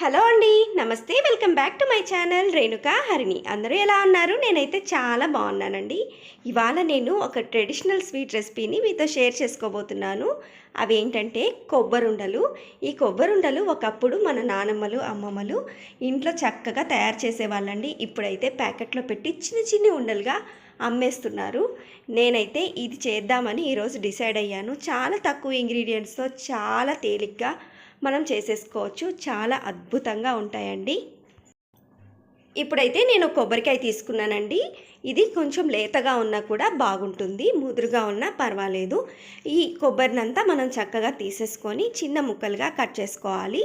Hello అండి నమస్తే welcome back to my channel Renuka Harini. అందరూ ఎలా ఉన్నారు? నేనైతే చాలా బాగున్నానండి. ఇవాళ నేను ఒక ట్రెడిషనల్ స్వీట్ రెసిపీని మీతో షేర్ చేసుకోబోతున్నాను. అవి ఏంటంటే కొబ్బరుండలు. ఈ కొబ్బరుండలు ఒకప్పుడు మన నానమ్మలు అమ్మమ్మలు ఇంట్లో చక్కగా తయారు చేసేవాళ్ళండి. ఇప్పుడైతే ప్యాకెట్లో పెట్టి చిన్న చిన్న ఉండలుగా అమ్మేస్తున్నారు. నేనైతే ఇది చేద్దామని ఈరోజు డిసైడ్ అయ్యాను. చాలా తక్కువ ఇంగ్రీడియంట్స్తో చాలా తేలిగ్గా మనం చేసేసుకోవచ్చు. చాలా అద్భుతంగా ఉంటాయండి. ఇప్పుడైతే నేను కొబ్బరికాయ తీసుకున్నానండి. ఇది కొంచెం లేతగా ఉన్నా కూడా బాగుంటుంది. ముదురుగా ఉన్నా పర్వాలేదు. ఈ కొబ్బరినంతా మనం చక్కగా తీసేసుకొని చిన్న ముక్కలుగా కట్ చేసుకోవాలి.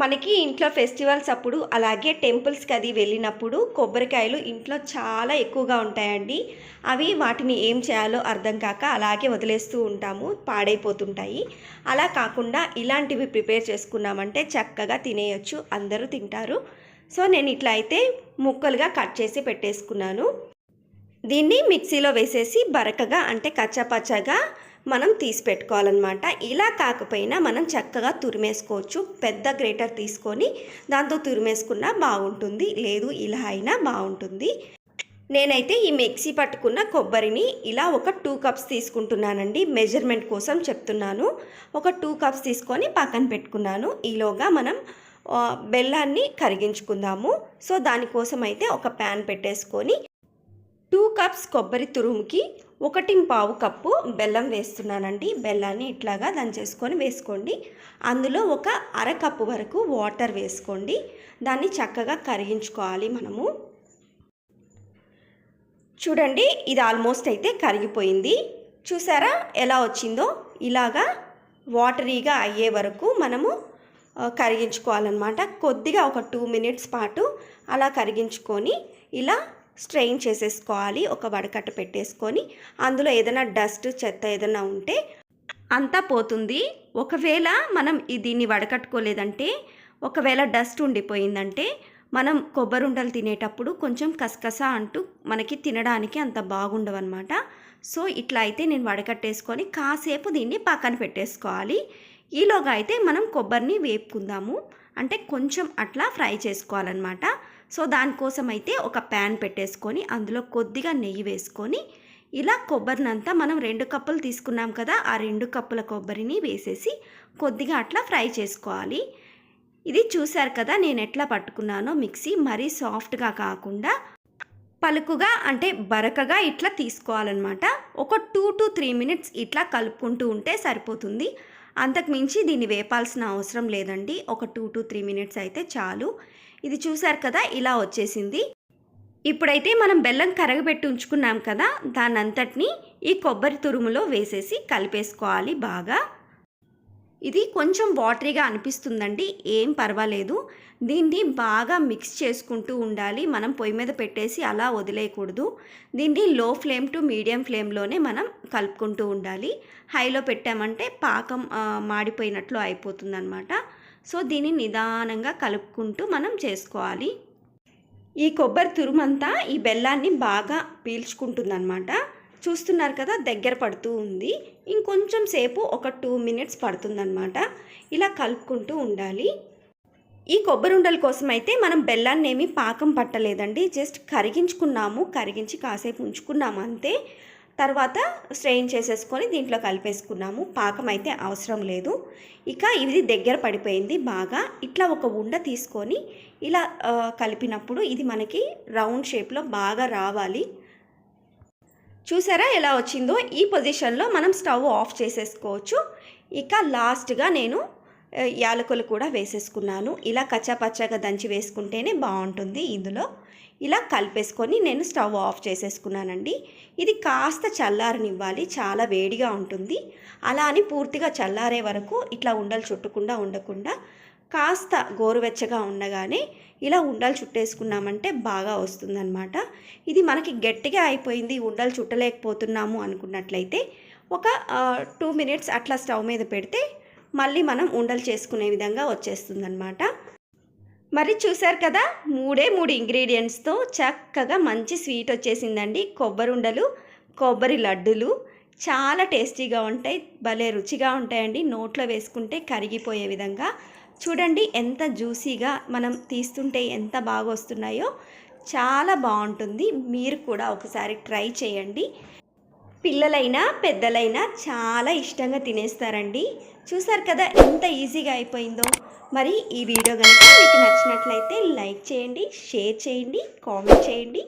మనకి ఇంట్లో ఫెస్టివల్స్ అప్పుడు అలాగే టెంపుల్స్కి అది వెళ్ళినప్పుడు కొబ్బరికాయలు ఇంట్లో చాలా ఎక్కువగా ఉంటాయండి. అవి వాటిని ఏం చేయాలో అర్థం కాక అలాగే వదిలేస్తూ ఉంటాము పాడైపోతుంటాయి. అలా కాకుండా ఇలాంటివి ప్రిపేర్ చేసుకున్నామంటే చక్కగా తినేయచ్చు అందరూ తింటారు. సో నేను ఇట్లా అయితే ముక్కలుగా కట్ చేసి పెట్టేసుకున్నాను. దీన్ని మిక్సీలో వేసేసి బరకగా అంటే కచ్చాపచ్చగా మనం తీసి పెట్టుకోవాలన్నమాట ఇలా కాకపోయినా మనం చక్కగా తురిమేసుకోవచ్చు. పెద్ద గ్రేటర్ తీసుకొని దాంతో తురిమేసుకున్నా బాగుంటుంది. లేదు ఇలా అయినా బాగుంటుంది. నేనైతే ఈ మిక్సీ పట్టుకున్న కొబ్బరిని ఇలా ఒక టూ కప్స్ తీసుకుంటున్నానండి. మెజర్మెంట్ కోసం చెప్తున్నాను. ఒక టూ కప్స్ తీసుకొని పక్కన పెట్టుకున్నాను. ఈలోగా మనం బెల్లాన్ని కరిగించుకుందాము. సో దానికోసం అయితే ఒక ప్యాన్ పెట్టేసుకొని టూ కప్స్ కొబ్బరి తురుముకి ఒకటి పావు కప్పు బెల్లం వేస్తున్నానండి. బెల్లాన్ని ఇట్లాగా దంచేసుకొని వేసుకోండి. అందులో ఒక అర కప్పు వరకు వాటర్ వేసుకోండి. దాన్ని చక్కగా కరిగించుకోవాలి మనము. చూడండి ఇది ఆల్మోస్ట్ అయితే కరిగిపోయింది. చూసారా ఎలా వచ్చిందో? ఇలాగా వాటరీగా అయ్యే వరకు మనము కరిగించుకోవాలన్నమాట. కొద్దిగా ఒక టూ మినిట్స్ పాటు అలా కరిగించుకొని ఇలా స్ట్రెయిన్ చేసేసుకోవాలి. ఒక వడకట్ట పెట్టేసుకొని అందులో ఏదైనా డస్ట్ చెత్త ఏదైనా ఉంటే అంతా పోతుంది. ఒకవేళ మనం దీన్ని వడకట్టుకోలేదంటే ఒకవేళ డస్ట్ ఉండిపోయిందంటే మనం కొబ్బరి ఉండలు తినేటప్పుడు కొంచెం కసకస అంటూ మనకి తినడానికి అంత బాగుండవన్నమాట. సో ఇట్లా అయితే నేను వడకట్టేసుకొని కాసేపు దీన్ని పక్కన పెట్టేసుకోవాలి. ఈలోగా అయితే మనం కొబ్బరిని వేపుకుందాము. అంటే కొంచెం అట్లా ఫ్రై చేసుకోవాలన్నమాట. సో దానికోసం అయితే ఒక ప్యాన్ పెట్టేసుకొని అందులో కొద్దిగా నెయ్యి వేసుకొని ఇలా కొబ్బరినంతా మనం రెండు కప్పులు తీసుకున్నాం కదా ఆ రెండు కప్పుల కొబ్బరిని వేసేసి కొద్దిగా అట్లా ఫ్రై చేసుకోవాలి. ఇది చూశారు కదా నేను ఎట్లా పట్టుకున్నానో మిక్సీ మరీ సాఫ్ట్గా కాకుండా పలుకుగా అంటే బరకగా ఇట్లా తీసుకోవాలన్నమాట. ఒక టూ టు త్రీ మినిట్స్ ఇట్లా కలుపుకుంటూ ఉంటే సరిపోతుంది. అంతకుమించి దీన్ని వేపాల్సిన అవసరం లేదండి. ఒక టూ టు త్రీ మినిట్స్ అయితే చాలు. ఇది చూసారు కదా ఇలా వచ్చేసింది. ఇప్పుడైతే మనం బెల్లం కరగబెట్టి ఉంచుకున్నాం కదా దానంతటిని ఈ కొబ్బరి తురుములో వేసేసి కలిపేసుకోవాలి బాగా. ఇది కొంచెం వాటరీగా అనిపిస్తుందండి ఏం పర్వాలేదు. దీన్ని బాగా మిక్స్ చేసుకుంటూ ఉండాలి మనం పొయ్యి మీద పెట్టేసి అలా వదిలేయకూడదు. దీన్ని లో ఫ్లేమ్ టు మీడియం ఫ్లేమ్లోనే మనం కలుపుకుంటూ ఉండాలి. హైలో పెట్టామంటే పాకం మాడిపోయినట్లు అయిపోతుందన్నమాట. సో దీన్ని నిదానంగా కలుపుకుంటూ మనం చేసుకోవాలి. ఈ కొబ్బరి తురుమంతా ఈ బెల్లాన్ని బాగా పీల్చుకుంటుందన్నమాట. చూస్తున్నారు కదా దగ్గర పడుతూ ఉంది. ఇంకొంచెం సేపు ఒక టూ మినిట్స్ పడుతుందన్నమాట. ఇలా కలుపుకుంటూ ఉండాలి. ఈ కొబ్బరి ఉండల కోసం అయితే మనం బెల్లాన్ని ఏమీ పాకం పట్టలేదండి. జస్ట్ కరిగించుకున్నాము కరిగించి కాసేపు ఉంచుకున్నాము అంతే. తర్వాత స్ట్రెయిన్ చేసేసుకొని దీంట్లో కలిపేసుకున్నాము. పాకం అయితే అవసరం లేదు. ఇక ఇది దగ్గర పడిపోయింది బాగా. ఇట్లా ఒక ఉండ తీసుకొని ఇలా కలిపినప్పుడు ఇది మనకి రౌండ్ షేప్లో బాగా రావాలి. చూసారా ఎలా వచ్చిందో? ఈ పొజిషన్లో మనం స్టవ్ ఆఫ్ చేసేసుకోవచ్చు. ఇక లాస్ట్గా నేను యాలకులు కూడా వేసేసుకున్నాను. ఇలా కచ్చాపచ్చాగా దంచి వేసుకుంటేనే బాగుంటుంది ఇందులో. ఇలా కలిపేసుకొని నేను స్టవ్ ఆఫ్ చేసేసుకున్నానండి. ఇది కాస్త చల్లారనివ్వాలి చాలా వేడిగా ఉంటుంది. అలా అని పూర్తిగా చల్లారే వరకు ఇట్లా ఉండలు చుట్టకుండా ఉండకుండా కాస్త గోరువెచ్చగా ఉండగానే ఇలా ఉండలు చుట్టేసుకున్నామంటే బాగా వస్తుందన్నమాట. ఇది మనకి గట్టిగా అయిపోయింది ఉండలు చుట్టలేకపోతున్నాము అనుకున్నట్లయితే ఒక టూ మినిట్స్ అట్లా స్టవ్ మీద పెడితే మళ్ళీ మనం ఉండలు చేసుకునే విధంగా వచ్చేస్తుందన్నమాట. మరి చూసారు కదా మూడే మూడు ఇంగ్రీడియంట్స్తో చక్కగా మంచి స్వీట్ వచ్చేసిందండి. కొబ్బరి ఉండలు కొబ్బరి లడ్డులు చాలా టేస్టీగా ఉంటాయి భలే రుచిగా ఉంటాయండి. నోట్లో వేసుకుంటే కరిగిపోయే విధంగా. చూడండి ఎంత జ్యూసీగా మనం తీస్తుంటే ఎంత బాగా వస్తున్నాయో చాలా బాగుంటుంది. మీరు కూడా ఒకసారి ట్రై చేయండి. పిల్లలైనా పెద్దలైనా చాలా ఇష్టంగా తినేస్తారండి. చూసారు కదా ఎంత ఈజీగా అయిపోయిందో. మరి ఈ వీడియో కనుక మీకు నచ్చినట్లయితే లైక్ చేయండి షేర్ చేయండి కామెంట్ చేయండి.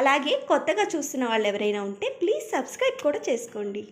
అలాగే కొత్తగా చూస్తున్న వాళ్ళు ఎవరైనా ఉంటే ప్లీజ్ సబ్స్క్రైబ్ కూడా చేసుకోండి.